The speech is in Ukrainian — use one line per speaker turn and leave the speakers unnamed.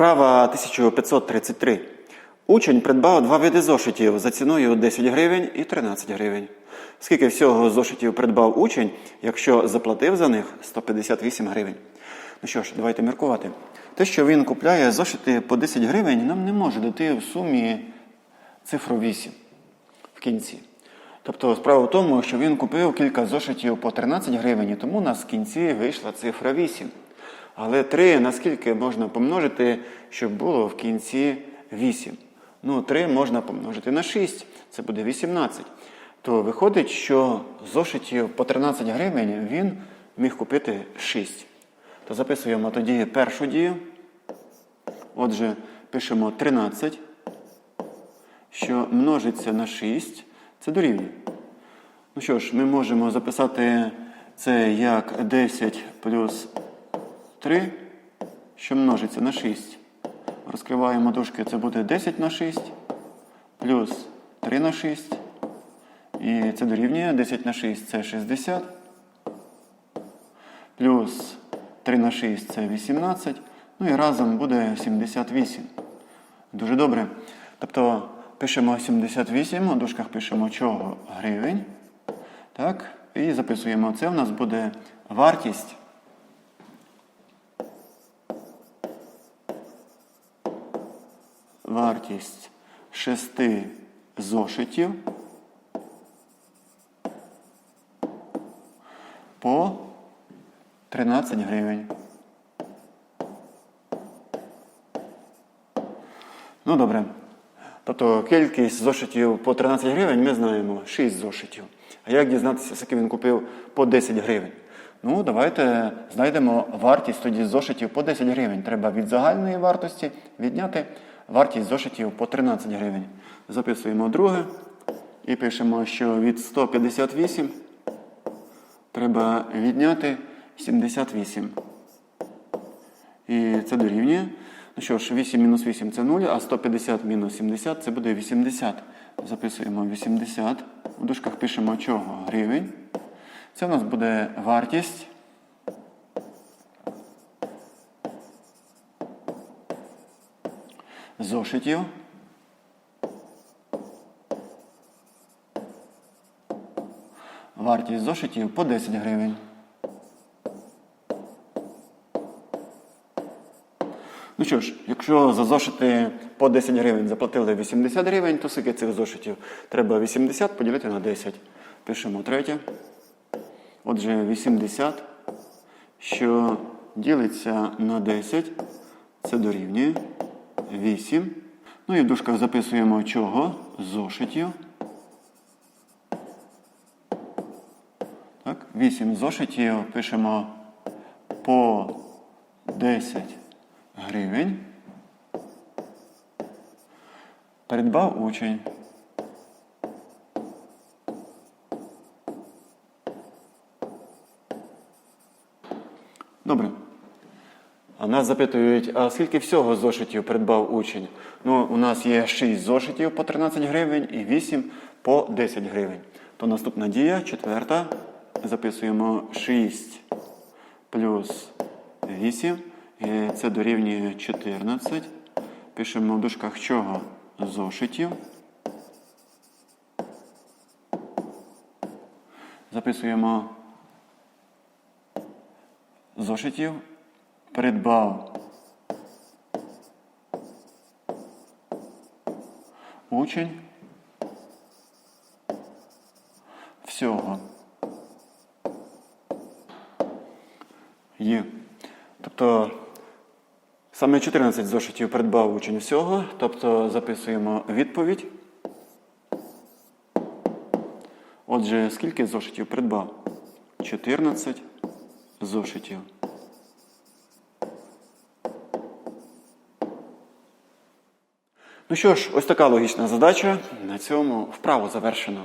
Вправа 1533. Учень придбав два види зошитів за ціною 10 гривень і 13 гривень. Скільки всього зошитів придбав учень, якщо заплатив за них 158 гривень? Ну що ж, давайте міркувати. Те, що він купляє зошити по 10 гривень, нам не може дати в сумі цифру 8 в кінці. Тобто справа в тому, що він купив кілька зошитів по 13 гривень, тому у нас в кінці вийшла цифра 8. Але 3 наскільки можна помножити, щоб було в кінці 8? Ну, 3 можна помножити на 6, це буде 18. То виходить, що зошитів по 13 гривень він міг купити 6. То записуємо тоді першу дію. Отже, пишемо 13, що множиться на 6, це дорівнює. Ну що ж, ми можемо записати це як 10 плюс 3, що множиться на 6. Розкриваємо дужки, це буде 10 на 6, плюс 3 на 6. І це дорівнює 10 на 6 це 60. Плюс 3 на 6 це 18. Ну і разом буде 78. Дуже добре. Тобто пишемо 78, у дужках пишемо чого гривень. Так, і записуємо. Це у нас буде вартість. Вартість шести зошитів по 13 гривень. Ну, добре. Тобто кількість зошитів по 13 гривень ми знаємо 6 зошитів. А як дізнатися, скільки він купив по 10 гривень? Ну, давайте знайдемо вартість тоді зошитів по 10 гривень. Треба від загальної вартості відняти вартість зошитів по 13 гривень. Записуємо друге і пишемо, що від 158 треба відняти 78. І це дорівнює. Ну що ж, 8 мінус 8 це 0, а 150 мінус 70 це буде 80. Записуємо 80. У дужках пишемо чого? Гривень. Це у нас буде вартість. Зошитів. Вартість зошитів по 10 гривень. Ну що ж, якщо за зошити по 10 гривень заплатили 80 гривень, то скільки цих зошитів треба 80 поділити на 10. Пишемо третє. Отже, 80, що ділиться на 10, це дорівнює 8. Ну і в дужках записуємо чого? Зошитів. Так, 8 зошитів пишемо по 10 гривень. Придбав учень. Добре. А нас запитують, а скільки всього зошитів придбав учень? Ну, у нас є 6 зошитів по 13 гривень і 8 по 10 гривень. То наступна дія, четверта. Записуємо 6 плюс 8. І це дорівнює 14. Пишемо в дужках чого? Зошитів. Записуємо зошитів. Придбав учень всього. Є. Тобто саме 14 зошитів придбав учень всього, тобто записуємо відповідь. Отже, скільки зошитів придбав? 14 зошитів. Ну що ж, ось така логічна задача. На цьому вправу завершено.